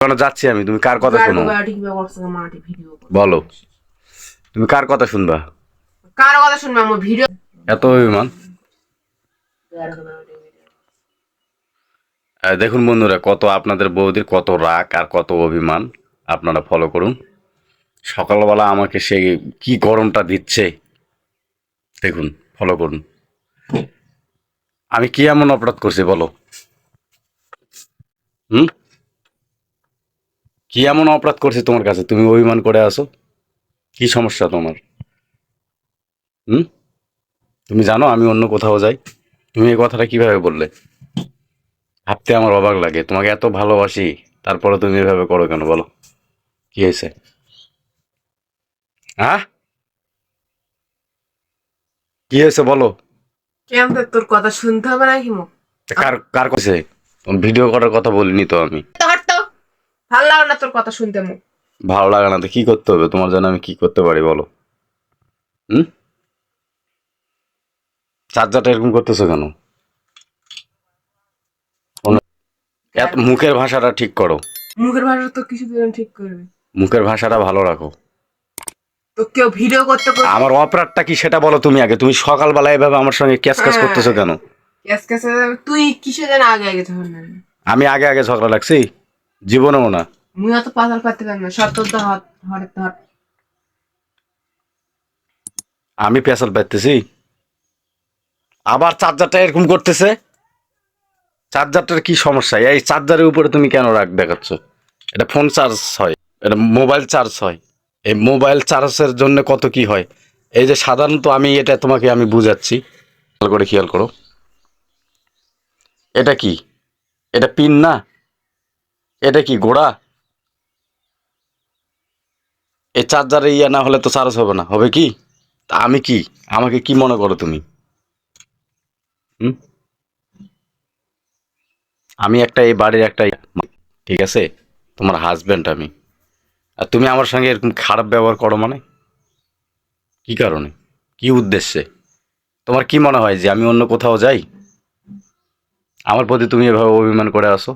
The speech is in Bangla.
কেন যাচ্ছি আমি? তুমি কার কথা শোনো? বলো। তুমি কার কথা শুনবা? কার কথা শুনবে? আমার ভিডিও এত অভিমান। দেখুন বন্ধুরা কত আপনাদের বৌদির কত রাগ আর কত অভিমান। আপনারা ফলো করুন। সকালবেলা আমাকে সে কি গরমটা দিচ্ছে দেখুন ফলো করুন। আমি কি এমন অপরাধ করছি বলো। হুম? কি এমন অপরাধ করছে তোমার কাছে? তুমি অভিমান করে আসো কি সমস্যা তোমার? হুম? তুমি জানো আমি অন্য কোথাও যাই। তুমি এই কথাটা কীভাবে বললে? ভাবতে আমার অবাক লাগে। তোমাকে এত ভালোবাসি তারপরে তুমি এভাবে করো কেন বলো? কি হয়েছে? হ্যাঁ কি হয়েছে বলো? তোর কথা শুনতে হবে মুখ কার কার কাছে? ভিডিও করার কথা বলিনি তো আমি। ভালো লাগে না তোর কথা শুনতে মুখ? ভালো লাগে না তো কি করতে হবে? তোমার জন্য আমি কি করতে পারি বলো? হুম? চার্জারটা এরকম করতেছো কেন? এত মুখের ভাষাটা ঠিক করো। মুখের ভাষা তো কিছু দিন ঠিক করবে। মুখের ভাষাটা ভালো রাখো। তো কেউ ভিডিও করতে আমার অপরাধটা কি সেটা বলো তুমি আগে। তুমি সকালবেলা এভাবে আমার সঙ্গে ক্যাশ ক্যাশ হ্যাঁ। করতেছো কেন? ক্যাস ক্যাসে তুই কিসে যেন আগে আগে তখন আমি আগে আগে ঝগড়া লাগছি? জীবনেও না। মুই অত পাতাল পারব না। সত্তর দা হট আমি পেশাল পাইতেছি। আবার চার্জারটা এরকম করতেছে। চার্জারটার কি সমস্যা? এই চার্জারের উপরে তুমি কেন রাগ দেখাচ্ছ? এটা ফোন চার্জ হয়। এটা মোবাইল চার্জ হয়। এই মোবাইল চার্জের জন্য কত কি হয়? এই যে সাধারণত আমি এটা তোমাকে আমি বুঝাচ্ছি। ভালো করে খেয়াল করো। এটা কি? এটা পিন না? এটা কি গোড়া এই চার্জারে ইয়ে না হলে তো চার্জ হবে না। হবে কি? আমি কি? আমাকে কি মনে করো তুমি? হুম? আমি একটা, এই বাড়ির একটা ঠিক আছে? তোমার হাজব্যান্ড আমি। আর তুমি আমার সঙ্গে এরকম খারাপ ব্যবহার করো মানে? কি কারণে? কি উদ্দেশ্যে? তোমার কি মনে হয় যে আমি অন্য কোথাও যাই? আমার প্রতি তুমি এভাবে অভিমান করে আসো?